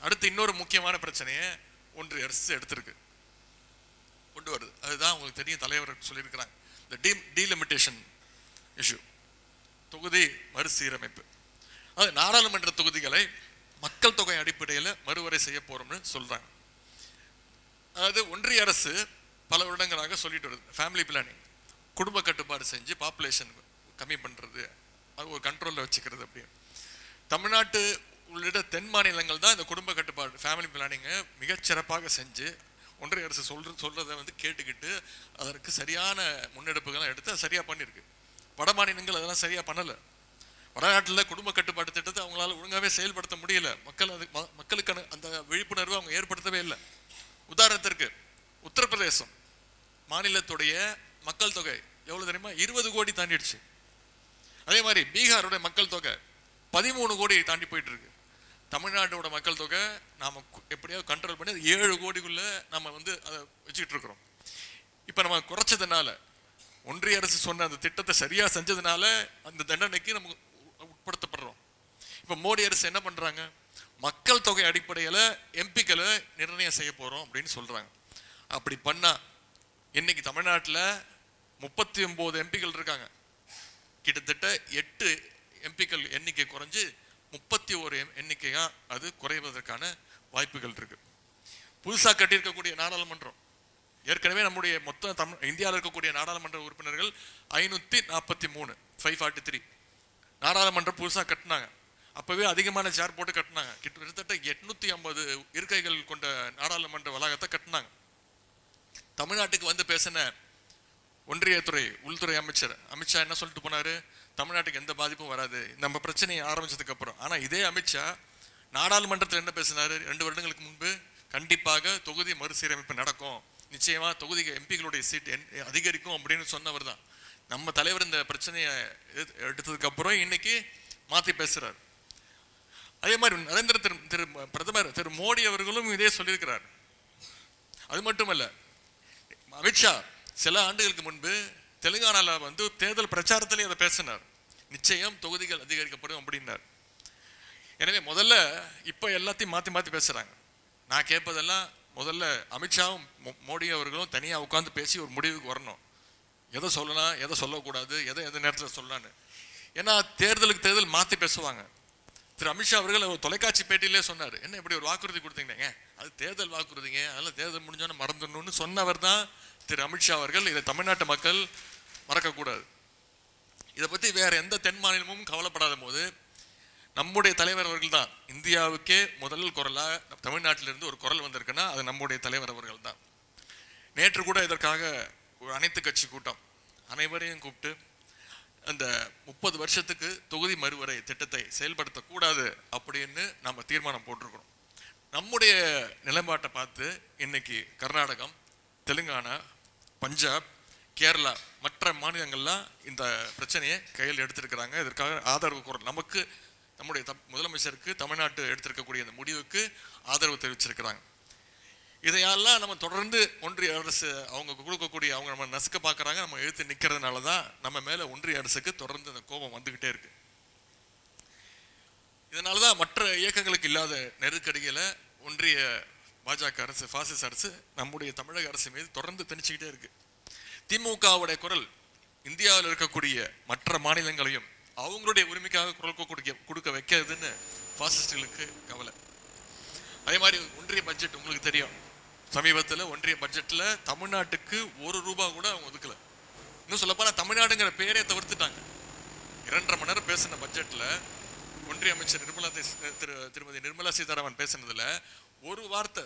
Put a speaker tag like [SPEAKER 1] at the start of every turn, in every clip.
[SPEAKER 1] அடுத்து இன்னொரு முக்கியமான பிரச்சனையை ஒன்றிய அரசு எடுத்திருக்கு. கொண்டு வருது. அதுதான் உங்களுக்கு தெரியும் தலைவர் சொல்லியிருக்கிறாங்க. இந்த டீ டீலிமிட்டேஷன் இஷ்யூ தொகுதி மறுசீரமைப்பு. அது நாடாளுமன்ற தொகுதிகளை மக்கள் தொகை அடிப்படையில் மறுவரை செய்ய போகிறோம்னு சொல்கிறாங்க அதாவது ஒன்றிய அரசு பல வருடங்களாக சொல்லிட்டு வருது. ஃபேமிலி பிளானிங் குடும்ப கட்டுப்பாடு செஞ்சு பாப்புலேஷன் கம்மி பண்ணுறது அது ஒரு கண்ட்ரோலில் வச்சுக்கிறது அப்படின்னு. தமிழ்நாட்டு உள்ளிட்ட தென் மாநிலங்கள் தான் இந்த குடும்ப கட்டுப்பாடு ஃபேமிலி பிளானிங்கை மிகச்சிறப்பாக செஞ்சு ஒன்றிய அரசு சொல்ற சொல்கிறத வந்து கேட்டுக்கிட்டு அதற்கு சரியான முன்னெடுப்புகளை எடுத்து அதை சரியாக பண்ணியிருக்கு. வட மாநிலங்கள் அதெல்லாம் சரியாக பண்ணலை. வடநாட்டில் குடும்ப கட்டுப்பாட்டு திட்டத்தை அவங்களால ஒழுங்காகவே செயல்படுத்த முடியல. மக்கள் அது மக்களுக்கான அந்த விழிப்புணர்வு அவங்க ஏற்படுத்தவே இல்லை. உதாரணத்திற்கு உத்தரப்பிரதேசம் மாநிலத்துடைய மக்கள் தொகை எவ்வளோ தெரியுமா? இருபது கோடி தாண்டிடுச்சு. அதே மாதிரி பீகாரோட மக்கள் தொகை பதிமூணு கோடி தாண்டி போயிட்டு இருக்கு. தமிழ்நாட்டோட மக்கள் தொகை நாம் எப்படியாவது கண்ட்ரோல் பண்ணி அது ஏழு கோடிக்குள்ளே நம்ம வந்து அதை வச்சுக்கிட்டு இருக்கிறோம். இப்போ நம்ம குறைச்சதுனால ஒன்றிய அரசு சொன்ன அந்த திட்டத்தை சரியாக செஞ்சதுனால அந்த தண்டனைக்கு நம்ம உட்படுத்தப்படுறோம். இப்போ மோடி அரசு என்ன பண்ணுறாங்க மக்கள் தொகை அடிப்படையில் எம்பிக்களை நிர்ணயம் செய்ய போகிறோம் அப்படின்னு சொல்கிறாங்க அப்படி பண்ணால் இன்னைக்கு தமிழ்நாட்டில் முப்பத்தி ஒம்பது எம்பிக்கள் இருக்காங்க. கிட்டத்தட்ட எட்டு எம்பிக்கள் எண்ணிக்கை குறைஞ்சு முப்பத்தி ஒரு எண்ணிக்கையாக அது குறைவதற்கான வாய்ப்புகள் இருக்குது புதுசாக கட்டியிருக்கக்கூடிய நாடாளுமன்றம் ஏற்கனவே நம்முடைய மொத்த தமிழ் இந்தியாவில் இருக்கக்கூடிய நாடாளுமன்ற உறுப்பினர்கள் ஐநூற்றி நாற்பத்தி மூணு ஃபைவ் ஃபார்ட்டி த்ரீ நாடாளுமன்றம் புதுசாக கட்டினாங்க. அப்போவே அதிகமான சேர் போட்டு கட்டினாங்க. கிட்டத்தட்ட எட்நூற்றி ஐம்பது இருக்கைகள் கொண்ட நாடாளுமன்ற வளாகத்தை கட்டினாங்க. தமிழ்நாட்டுக்கு வந்து பேசின ஒன்றியத்துறை உள்துறை அமைச்சர் அமித்ஷா என்ன சொல்லிட்டு போனார்? தமிழ்நாட்டுக்கு எந்த பாதிப்பும் வராது. நம்ம பிரச்சனையை ஆரம்பிச்சதுக்கு அப்புறம். ஆனால் இதே அமித்ஷா நாடாளுமன்றத்தில் என்ன பேசினார்? ரெண்டு வருடங்களுக்கு முன்பு கண்டிப்பாக தொகுதி மறுசீரமைப்பு நடக்கும். நிச்சயமாக தொகுதி எம்பிகளுடைய சீட் அதிகரிக்கும் அப்படின்னு சொன்னவர் தான். நம்ம தலைவர் இந்த பிரச்சனையை எடு- எடுத்ததுக்கு அப்புறம் இன்னைக்கு மாற்றி பேசுகிறார் அதே மாதிரி நரேந்திர திரு திரு பிரதமர் திரு மோடி அவர்களும் இதே சொல்லியிருக்கிறார். அது மட்டுமல்ல அமித்ஷா சில ஆண்டுகளுக்கு முன்பு தெலுங்கானால வந்து தேர்தல் பிரச்சாரத்திலே அதை பேசினார். நிச்சயம் தொகுதிகள் அதிகரிக்கப்படும் அப்படின்னார். எனவே முதல்ல இப்போ எல்லாத்தையும் மாற்றி மாற்றி பேசுகிறாங்க நான் கேட்பதெல்லாம் முதல்ல அமித்ஷாவும் மோ- மோடி அவர்களும் தனியாக உட்காந்து பேசி ஒரு முடிவுக்கு வரணும். எதை சொல்லலாம் எதை சொல்லக்கூடாது எதை எந்த நேரத்தில் சொல்லலான்னு ஏன்னா தேர்தலுக்கு தேர்தல் மாற்றி பேசுவாங்க. திரு அமித்ஷா அவர்கள் ஒரு தொலைக்காட்சி பேட்டியிலே சொன்னார். என்ன இப்படி ஒரு வாக்குறுதி கொடுத்தீங்க அது தேர்தல் வாக்குறுதிங்க. அதெல்லாம் தேர்தல் முடிஞ்சோன்னு மறந்துடணும்னு சொன்னவர் தான் திரு அமித்ஷா அவர்கள். இதை தமிழ்நாட்டு மக்கள் மறக்கக்கூடாது. இதை பற்றி வேறு எந்த தென் மாநிலமும் கவலைப்படாத போது நம்முடைய தலைவர் அவர்கள் தான் இந்தியாவுக்கே முதல் குரலாக தமிழ்நாட்டிலிருந்து ஒரு குரல் வந்திருக்குன்னா அது நம்முடைய தலைவர் அவர்கள் தான் நேற்று கூட இதற்காக ஒரு அனைத்து கட்சி கூட்டம். அனைவரையும் கூப்பிட்டு அந்த முப்பது வருஷத்துக்கு தொகுதி மறுவரை திட்டத்தை செயல்படுத்தக்கூடாது அப்படின்னு நம்ம தீர்மானம் போட்டிருக்கிறோம். நம்முடைய நிலைப்பாட்டை பார்த்து இன்னைக்கு கர்நாடகம் தெலுங்கானா பஞ்சாப் கேரளா மற்ற மாநிலங்கள்லாம் இந்த பிரச்சனையை கையில் எடுத்திருக்கிறாங்க. இதற்காக ஆதரவு குரல். நமக்கு நம்முடைய த முதலமைச்சருக்கு தமிழ்நாட்டு எடுத்திருக்கக்கூடிய இந்த முடிவுக்கு ஆதரவு தெரிவிச்சிருக்கிறாங்க. இதையெல்லாம் நம்ம தொடர்ந்து ஒன்றிய அரசு அவங்க கொடுக்கக்கூடிய அவங்க நம்ம நசுக்க பார்க்குறாங்க. நம்ம எழுத்து நிற்கிறதுனால தான் நம்ம மேலே ஒன்றிய அரசுக்கு தொடர்ந்து அந்த கோபம் வந்துக்கிட்டே இருக்கு. இதனால தான் மற்ற இயக்கங்களுக்கு இல்லாத நெருக்கடிகளை ஒன்றிய பாஜக அரசு பாசிச அரசு நம்முடைய தமிழக அரசு மீது தொடர்ந்து திணிச்சுக்கிட்டே இருக்குது திமுகவுடைய குரல் இந்தியாவில் இருக்கக்கூடிய மற்ற மாநிலங்களையும் அவங்களுடைய உரிமைக்காக குரல் கொடுக்க கொடுக்க வைக்கிறதுன்னு பாசிஸ்டுகளுக்கு கவலை. அதே மாதிரி ஒன்றிய பட்ஜெட் உங்களுக்கு தெரியும். சமீபத்தில் ஒன்றிய பட்ஜெட்டில் தமிழ்நாட்டுக்கு ஒரு ரூபா கூட அவங்க ஒதுக்கல. இன்னும் சொல்லப்போனால் தமிழ்நாடுங்கிற பேரே தவிர்த்துட்டாங்க. இரண்டரை மணி நேரம் பேசின பட்ஜெட்டில் ஒன்றிய அமைச்சர் நிர்மலா திரு திருமதி நிர்மலா சீதாராமன் பேசினதில் ஒரு வார்த்தை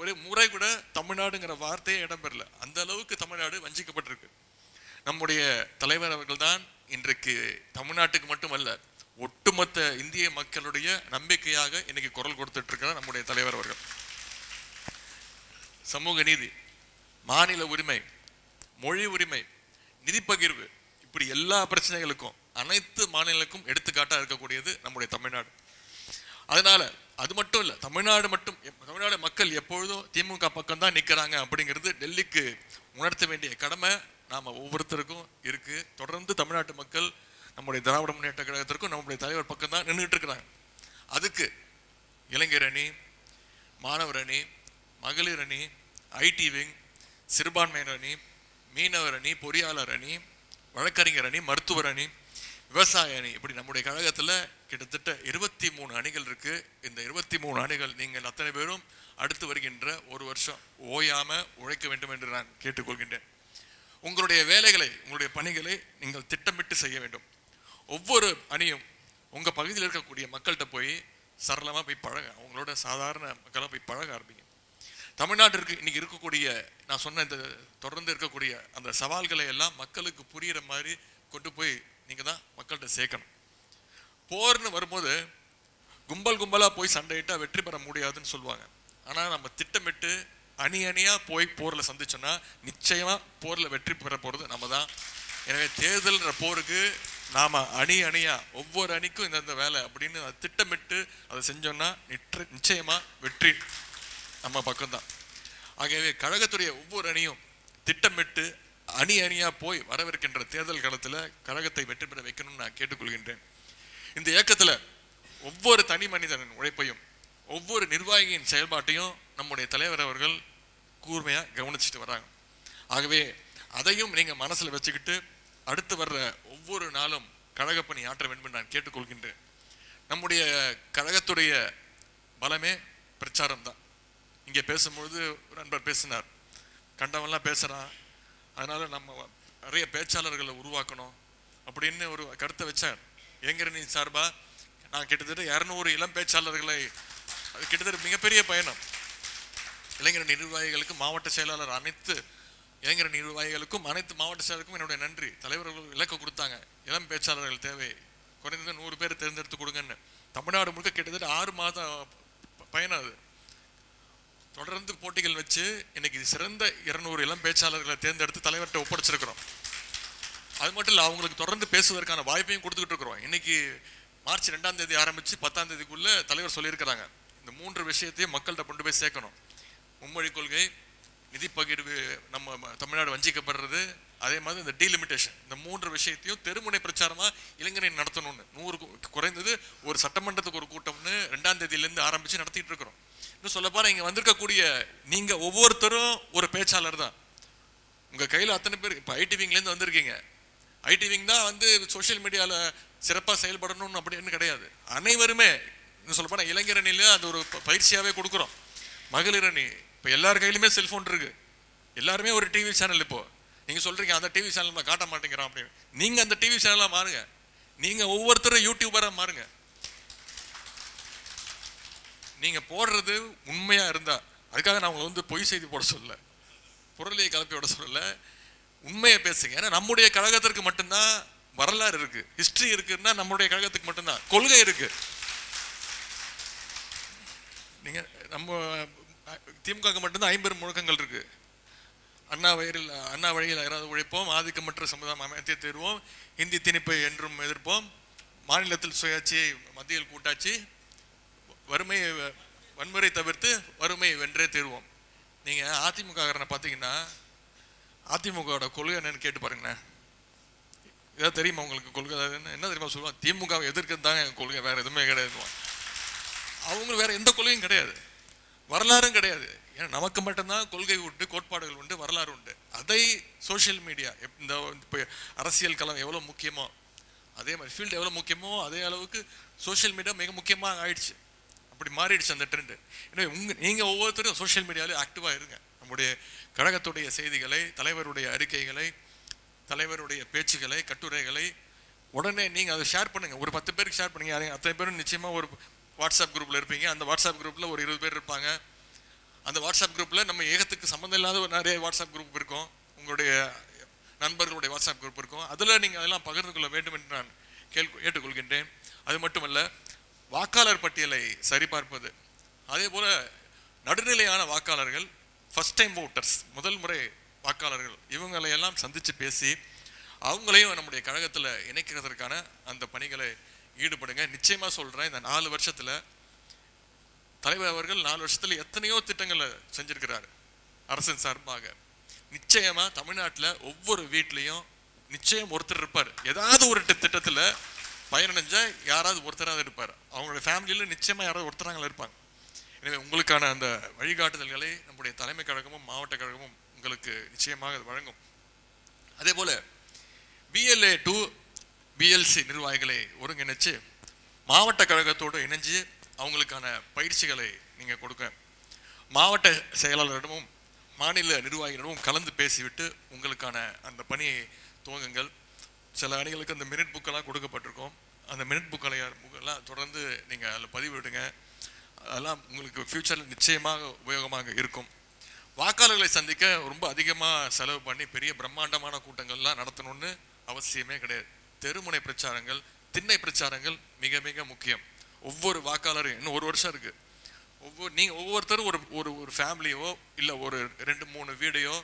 [SPEAKER 1] ஒரு முறை கூட தமிழ்நாடுங்கிற வார்த்தையே இடம்பெறல. அந்த அளவுக்கு தமிழ்நாடு வஞ்சிக்கப்பட்டிருக்கு. நம்முடைய தலைவர் அவர்கள் தான் இன்றைக்கு தமிழ்நாட்டுக்கு மட்டுமல்ல ஒட்டுமொத்த இந்திய மக்களுடைய நம்பிக்கையாக இன்னைக்கு குரல் கொடுத்துட்டு இருக்கிறார் நம்முடைய தலைவர் அவர்கள். சமூக நீதி மாநில உரிமை மொழி உரிமை நிதி பகிர்வு இப்படி எல்லா பிரச்சனைகளுக்கும் அனைத்து மாநிலங்களுக்கும் எடுத்துக்காட்டாக இருக்கக்கூடியது நம்முடைய தமிழ்நாடு. அதனால அது மட்டும் இல்லை தமிழ்நாடு மட்டும் எப்- தமிழ்நாடு மக்கள் எப்பொழுதும் திமுக பக்கம் தான் நிற்கிறாங்க அப்படிங்கிறது டெல்லிக்கு உணர்த்த வேண்டிய கடமை நாம் ஒவ்வொருத்தருக்கும் இருக்குது தொடர்ந்து தமிழ்நாட்டு மக்கள் நம்முடைய திராவிட முன்னேற்ற கழகத்திற்கும் நம்முடைய தலைவர் பக்கம் தான் நின்றுட்டு இருக்கிறாங்க. அதுக்கு இளைஞர் அணி மாணவர் அணி மகளிர் அணி ஐடி விங் சிறுபான்மையினர் அணி மீனவர் அணி பொறியாளர் அணி வழக்கறிஞர் அணி மருத்துவர் அணி விவசாய அணி. இப்படி நம்முடைய கழகத்தில் கிட்டத்தட்ட இருபத்தி மூணு அணிகள் இருக்குது இந்த இருபத்தி மூணு அணிகள் நீங்கள் அத்தனை பேரும் அடுத்து வருகின்ற ஒரு வருஷம் ஓயாமல் உழைக்க வேண்டும் என்று நான் கேட்டுக்கொள்கின்றேன். உங்களுடைய வேலைகளை உங்களுடைய பணிகளை நீங்கள் திட்டமிட்டு செய்ய வேண்டும். ஒவ்வொரு அணியும் உங்கள் பகுதியில் இருக்கக்கூடிய மக்கள்கிட்ட போய் சரளமாக போய் பழக அவங்களோட சாதாரண மக்களாக போய் பழக ஆரம்பிங்க. தமிழ்நாட்டிற்கு இன்றைக்கி இருக்கக்கூடிய நான் சொன்ன இந்த தொடர்ந்து இருக்கக்கூடிய அந்த சவால்களை எல்லாம் மக்களுக்கு புரிகிற மாதிரி கொண்டு போய் நீங்கள் தான் மக்கள்கிட்ட சேர்க்கணும். போர்னு வரும்போது கும்பல் கும்பலாக போய் சண்டையிட்டால் வெற்றி பெற முடியாதுன்னு சொல்லுவாங்க. ஆனால் நம்ம திட்டமிட்டு அணி அணியாக போய் போரில் சந்திச்சோன்னா நிச்சயமாக போரில் வெற்றி பெற போகிறது நம்ம தான். எனவே தேர்தல்ன்ற போருக்கு நாம் அணி அணியாக ஒவ்வொரு அணிக்கும் இந்தந்த வேலை அப்படின்னு அதை திட்டமிட்டு அதை செஞ்சோன்னா நிற்ற- நிச்சயமாக வெற்றி நம்ம பக்கம்தான். ஆகவே கழகத்துடைய ஒவ்வொரு அணியும் திட்டமிட்டு அணி அணியாக போய் வரவிருக்கின்ற தேர்தல் காலத்தில் கழகத்தை வெற்றி பெற வைக்கணும்னு நான் கேட்டுக்கொள்கின்றேன். இந்த இயக்கத்தில் ஒவ்வொரு தனி மனிதனின் உழைப்பையும் ஒவ்வொரு நிர்வாகியின் செயல்பாட்டையும் நம்முடைய தலைவர் அவர்கள் கூர்மையாக கவனிச்சுட்டு வராங்க. ஆகவே அதையும் நீங்கள் மனசில் வச்சுக்கிட்டு அடுத்து வர்ற ஒவ்வொரு நாளும் கழகப்பணி ஆற்ற வேண்டும் நான் கேட்டுக்கொள்கின்றேன். நம்முடைய கழகத்துடைய பலமே பிரச்சாரம் தான் இங்கே பேசும்பொழுது ஒரு நண்பர் பேசினார். கண்டவன்லாம் பேசுகிறான் அதனால் நம்ம நிறைய பேச்சாளர்களை உருவாக்கணும் அப்படின்னு ஒரு கருத்தை வச்சார் இளைஞரணி சார்பாக நான் கிட்டத்தட்ட இரநூறு இளம் பேச்சாளர்களை அது கிட்டத்தட்ட மிகப்பெரிய பயணம். இளைஞர் நிர்வாகிகளுக்கு மாவட்ட செயலாளர் அனைத்து இளைஞர் நிர்வாகிகளுக்கும் அனைத்து மாவட்ட செயலருக்கும் என்னுடைய நன்றி. தலைவர்கள் இலக்கு கொடுத்தாங்க. இளம் பேச்சாளர்கள் தேவை. குறைந்தது நூறு பேர் தேர்ந்தெடுத்து கொடுங்கன்னு. தமிழ்நாடு முழுக்க கிட்டத்தட்ட ஆறு மாதம் ப- பயணம் அது. தொடர்ந்து போட்டிகள் வச்சு இன்னைக்கு சிறந்த இருநூறு இளம் பேச்சாளர்களை தேர்ந்தெடுத்து தலைவர்கிட்ட ஒப்படைச்சிருக்கிறோம். அது மட்டும் இல்லை அவங்களுக்கு தொடர்ந்து பேசுவதற்கான வாய்ப்பையும் கொடுத்துக்கிட்டு இருக்கிறோம். இன்னைக்கு மார்ச் ரெண்டாம் தேதி ஆரம்பிச்சு பத்தாம் தேதிக்குள்ள தலைவர் சொல்லியிருக்கிறாங்க. இந்த மூன்று விஷயத்தையும் மக்கள்கிட்ட கொண்டு போய் சேர்க்கணும். மும்மொழி கொள்கை நிதி பகிர்வு நம்ம தமிழ்நாடு வஞ்சிக்கப்படுறது அதே மாதிரி இந்த டீலிமிட்டேஷன் இந்த மூன்று விஷயத்தையும் தெருமுனை பிரச்சாரமா இளைஞரை நடத்தணும்னு. நூறு குறைந்தது ஒரு சட்டமன்றத்துக்கு ஒரு கூட்டம்னு ரெண்டாம் தேதியிலேருந்து ஆரம்பிச்சு நடத்திட்டு இருக்கிறோம். இன்னும் சொல்லப்போனால் இங்கே வந்திருக்கக்கூடிய நீங்கள் ஒவ்வொருத்தரும் ஒரு பேச்சாளர் தான். உங்கள் கையில் அத்தனை பேர் இப்போ ஐடி விங்லேருந்து வந்திருக்கீங்க. ஐடி விங் தான் வந்து சோஷியல் மீடியாவில் சிறப்பாக செயல்படணும்னு அப்படின்னு கிடையாது. அனைவருமே இன்னும் சொல்ல போனா இளைஞரணியில அது ஒரு பயிற்சியாகவே கொடுக்குறோம். மகளிர் அணி இப்போ எல்லார் கையிலுமே செல்ஃபோன் இருக்குது எல்லாருமே ஒரு டிவி சேனல் இப்போ. நீங்கள் சொல்கிறீங்க அந்த டிவி சேனல் காட்ட மாட்டேங்கிறோம் அப்படின்னு. நீங்கள் அந்த டிவி சேனலாக மாறுங்க. நீங்கள் ஒவ்வொருத்தரும் யூடியூபராக மாறுங்க. நீங்கள் போடுறது உண்மையாக இருந்தால் அதுக்காக நான் உங்களை வந்து பொய் செய்தி போட சொல்ல பொருளையை கலப்பி விட சொல்லல. உண்மையை பேசுங்க. ஏன்னா நம்முடைய கழகத்திற்கு மட்டும்தான் வரலாறு இருக்குது ஹிஸ்ட்ரி இருக்குன்னா நம்முடைய கழகத்துக்கு மட்டும்தான். கொள்கை இருக்குது நீங்கள் நம்ம திமுக மட்டும்தான் ஐம்பெரும் முழக்கங்கள் இருக்குது அண்ணா வயலில் அண்ணா வழியில் யாராவது உழைப்போம் ஆதிக்கமற்ற சமுதாயம் அமைத்து தேர்வோம் இந்தி திணிப்பை என்றும் எதிர்ப்போம். மாநிலத்தில் சுயாட்சி மத்தியில் கூட்டாட்சி வறுமையை வன்முறை தவிர்த்து வறுமை வென்றே தீர்வோம். நீங்கள் அதிமுககாரனை பார்த்தீங்கன்னா அதிமுகவோட கொள்கை என்னன்னு கேட்டு பாருங்கண்ணே ஏதாவது தெரியுமா உங்களுக்கு கொள்கை? என்ன தெரியுமா சொல்லுவாங்க? திமுகவை எதிர்க்கிறது தாங்க எங்கள் கொள்கை வேறு எதுவுமே கிடையாது. அவங்க வேறு எந்த கொள்கையும் கிடையாது. வரலாறும் கிடையாது. ஏன்னா நமக்கு மட்டும்தான் கொள்கை உண்டு கோட்பாடுகள் உண்டு வரலாறு உண்டு. அதை சோஷியல் மீடியா இந்த இப்போ அரசியல் களம் எவ்வளோ முக்கியமோ அதே மாதிரி ஃபீல்டு எவ்வளோ முக்கியமோ அதே அளவுக்கு சோஷியல் மீடியா மிக முக்கியமாக ஆயிடுச்சு. அப்படி மாறிடுச்சு அந்த ட்ரெண்டு எனவே உங்க நீங்கள் ஒவ்வொருத்தரும் சோஷியல் மீடியாவிலே ஆக்டிவாக இருங்க. நம்முடைய கழகத்துடைய செய்திகளை தலைவருடைய அறிக்கைகளை தலைவருடைய பேச்சுகளை கட்டுரைகளை உடனே நீங்கள் அதை ஷேர் பண்ணுங்கள் ஒரு பத்து பேருக்கு ஷேர் பண்ணுங்க. யாரையும் அத்தனை பேரும் நிச்சயமாக ஒரு வாட்ஸ்அப் குரூப்பில் இருப்பீங்க. அந்த வாட்ஸ்அப் குரூப்பில் ஒரு இருபது பேர் இருப்பாங்க. அந்த வாட்ஸ்அப் குரூப்பில் நம்ம ஏகத்துக்கு சம்மந்தம் இல்லாத ஒரு நிறைய வாட்ஸ்அப் குரூப் இருக்கும். உங்களுடைய நண்பர்களுடைய வாட்ஸ்அப் குரூப் இருக்கும். அதில் நீங்கள் அதெல்லாம் பகிர்ந்து கொள்ள வேண்டும் என்று நான் கேள் ஏற்றுக்கொள்கின்றேன் அது மட்டுமல்ல வாக்காளர் பட்டியலை சரிபார்ப்பது. அதே போல் நடுநிலையான வாக்காளர்கள் ஃபர்ஸ்ட் டைம் ஓட்டர்ஸ் முதல் முறை வாக்காளர்கள் இவங்களையெல்லாம் சந்தித்து பேசி அவங்களையும் நம்முடைய கழகத்தில் இணைக்கிறதற்கான அந்த பணிகளை ஈடுபடுங்க. நிச்சயமாக சொல்கிறேன் இந்த நாலு வருஷத்தில் தலைவர் அவர்கள் நாலு வருஷத்தில் எத்தனையோ திட்டங்களை செஞ்சுருக்கிறார் அரசின் சார்பாக. நிச்சயமாக தமிழ்நாட்டில் ஒவ்வொரு வீட்லேயும் நிச்சயம் ஒருத்தர் இருப்பார். ஏதாவது ஒரு திட்டத்தில் பயனடைஞ்சால் யாராவது ஒருத்தராவது இருப்பார். அவங்களோட ஃபேமிலியில் நிச்சயமாக யாராவது ஒருத்தராங்களா இருப்பாங்க. எனவே உங்களுக்கான அந்த வழிகாட்டுதல்களை நம்முடைய தலைமை கழகமும் மாவட்ட கழகமும் உங்களுக்கு நிச்சயமாக அது வழங்கும். அதே போல் பிஎல்ஏ டூ பிஎல்சி நிர்வாகிகளை ஒருங்கிணைச்சு மாவட்ட கழகத்தோடு இணைஞ்சு அவங்களுக்கான பயிற்சிகளை நீங்கள் கொடுக்க மாவட்ட செயலாளரிடமும் மாநில நிர்வாகிகளிடமும் கலந்து பேசிவிட்டு உங்களுக்கான அந்த பணியை துவங்குங்கள். சில அணிகளுக்கு அந்த மினிட் புக்கெல்லாம் கொடுக்கப்பட்டிருக்கும். அந்த மினிட் புக்கெல்லாம் புக்கெல்லாம் தொடர்ந்து நீங்கள் அதில் பதிவிடுங்க அதெல்லாம் உங்களுக்கு ஃப்யூச்சரில் நிச்சயமாக உபயோகமாக இருக்கும். வாக்காளர்களை சந்திக்க ரொம்ப அதிகமாக செலவு பண்ணி பெரிய பிரம்மாண்டமான கூட்டங்கள்லாம் நடத்தணும்னு அவசியமே கிடையாது. தெருமுனை பிரச்சாரங்கள் திண்ணை பிரச்சாரங்கள் மிக மிக முக்கியம். ஒவ்வொரு வாக்காளரும் இன்னும் ஒரு வருஷம் இருக்குது ஒவ்வொரு நீங்கள் ஒவ்வொருத்தரும் ஒரு ஒரு ஒரு ஃபேமிலியோ இல்லை ஒரு ரெண்டு மூணு வீடையோ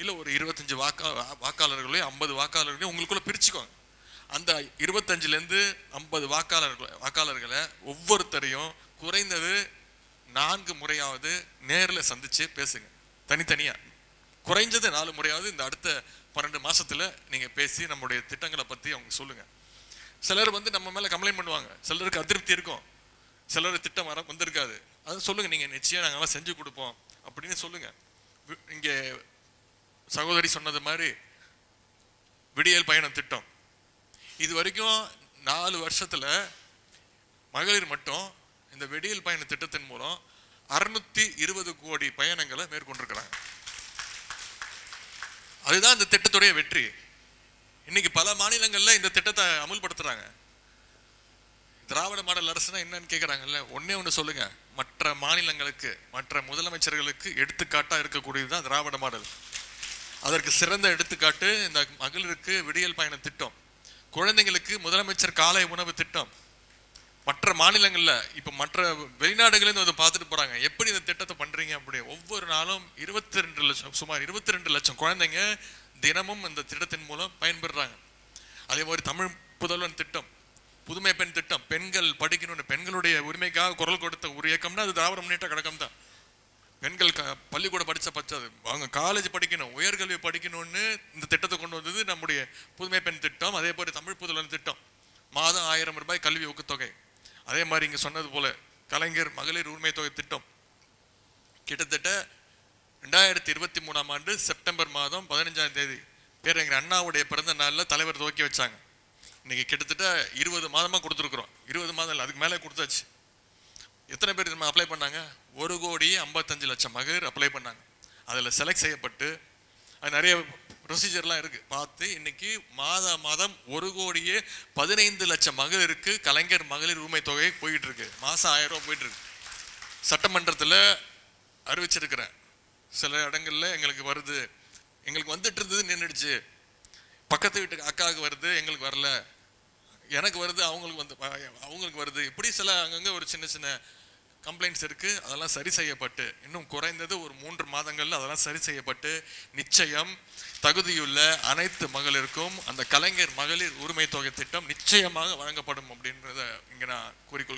[SPEAKER 1] இல்லை ஒரு இருபத்தஞ்சி வாக்கா வாக்காளர்களையும் ஐம்பது வாக்காளர்களையும் உங்களுக்குள்ள பிரிச்சுக்கோங்க. அந்த இருபத்தஞ்சிலேருந்து ஐம்பது வாக்காளர்கள் வாக்காளர்களை ஒவ்வொருத்தரையும் குறைந்தது நான்கு முறையாவது நேரில் சந்தித்து பேசுங்க. தனித்தனியாக குறைஞ்சது நாலு முறையாவது இந்த அடுத்த பன்னெண்டு மாதத்தில் நீங்கள் பேசி நம்முடைய திட்டங்களை பற்றி அவங்க சொல்லுங்கள் சிலர் வந்து நம்ம மேலே கம்ப்ளைண்ட் பண்ணுவாங்க. சிலருக்கு அதிருப்தி இருக்கும். சிலர் திட்டம் வர வந்திருக்காது. அது சொல்லுங்கள் நீங்கள் நிச்சயம் நாங்கெல்லாம் செஞ்சு கொடுப்போம். அப்படின்னு சொல்லுங்கள் இங்கே சகோதரி சொன்னது மாதிரி விடியல் பயண திட்டம். இது வரைக்கும் நாலு வருஷத்தில் மகளிர் மட்டும் இந்த வெடியல் பயண திட்டத்தின் மூலம் அறுநூத்தி இருபது கோடி பயணங்களை மேற்கொண்டிருக்கிறாங்க. அதுதான் இந்த திட்டத்துடைய வெற்றி. இன்னைக்கு பல மாநிலங்களில் இந்த திட்டத்தை அமுல்படுத்துறாங்க. திராவிட மாடல் அரசுனா என்னன்னு கேட்குறாங்கல்ல ஒன்னே ஒன்று சொல்லுங்க. மற்ற மாநிலங்களுக்கு மற்ற முதலமைச்சர்களுக்கு எடுத்துக்காட்டாக இருக்கக்கூடியது தான் திராவிட மாடல். அதற்கு சிறந்த எடுத்துக்காட்டு இந்த மகளிருக்கு விடியல் பயண திட்டம். குழந்தைங்களுக்கு முதலமைச்சர் காலை உணவு திட்டம். மற்ற மாநிலங்களில் இப்போ மற்ற வெளிநாடுகளில் வந்து பார்த்துட்டு போகிறாங்க எப்படி இந்த திட்டத்தை பண்ணுறீங்க அப்படி? ஒவ்வொரு நாளும் இருபத்தி ரெண்டு லட்சம் சுமார் இருபத்தி ரெண்டு லட்சம் குழந்தைங்க தினமும் இந்த திட்டத்தின் மூலம் பயன்பெறுறாங்க அதே மாதிரி தமிழ் புதல்வன் திட்டம் புதுமை பெண் திட்டம் பெண்கள் படிக்கணும்னு பெண்களுடைய உரிமைக்காக குரல் கொடுத்த ஒரு இயக்கம்னா அது திராவிட முன்னேற்ற கழகம் தான் அது அவங்க காலேஜ் படிக்கணும் உயர்கல்வி படிக்கணும்னு இந்த திட்டத்தை கொண்டு வந்தது நம்முடைய புதுமை பெண் திட்டம் அதே போல் தமிழ் புதுலன் திட்டம். மாதம் ஆயிரம் ரூபாய் கல்வி ஊக்கத்தொகை. அதே மாதிரி இங்கே சொன்னது போல கலைஞர் மகளிர் உரிமை தொகை திட்டம். கிட்டத்தட்ட ரெண்டாயிரத்தி இருபத்தி மூணாம் ஆண்டு செப்டம்பர் மாதம் பதினஞ்சாம் தேதி. பேரறிஞர் அண்ணாவுடைய பிறந்த நாளில் தலைவர் துவக்கி வச்சாங்க. இன்னைக்கு கிட்டத்தட்ட இருபது மாதமாக கொடுத்துருக்குறோம். இருபது மாதம் இல்லை அதுக்கு மேலே கொடுத்தாச்சு. எத்தனை பேர் நம்ம அப்ளை பண்ணாங்க? ஒரு கோடி ஐம்பத்தஞ்சு லட்சம் மகளிர் அப்ளை பண்ணாங்க. அதில் செலக்ட் செய்யப்பட்டு அது நிறைய ப்ரொசீஜர்லாம் இருக்குது பார்த்து இன்னைக்கு மாத மாதம் ஒரு கோடியே பதினைந்து லட்சம் மகளிருக்கு கலைஞர் மகளிர் உரிமை தொகை போயிட்டு இருக்கு மாசம் ஆயிரம் ரூபாய் போயிட்டு இருக்கு சட்டமன்றத்தில் அறிவிச்சிருக்கிறேன். சில இடங்களில் எங்களுக்கு வருது. எங்களுக்கு வந்துட்டு இருந்தது நின்றுடுச்சு பக்கத்து வீட்டுக்கு அக்காவுக்கு வருது எங்களுக்கு வரல. எனக்கு வருது அவங்களுக்கு வந்து அவங்களுக்கு வருது. இப்படி சில அங்கங்கே ஒரு சின்ன சின்ன கம்ப்ளைண்ட்ஸ் இருக்குது அதெல்லாம் சரி செய்யப்பட்டு இன்னும் குறைந்தது ஒரு மூன்று மாதங்களில் அதெல்லாம் சரி செய்யப்பட்டு நிச்சயம் தகுதியுள்ள அனைத்து மகளிருக்கும் அந்த கலைஞர் மகளிர் உரிமை தொகை திட்டம் நிச்சயமாக வழங்கப்படும் அப்படின்றத இங்கே நான் கூறிக்கொள்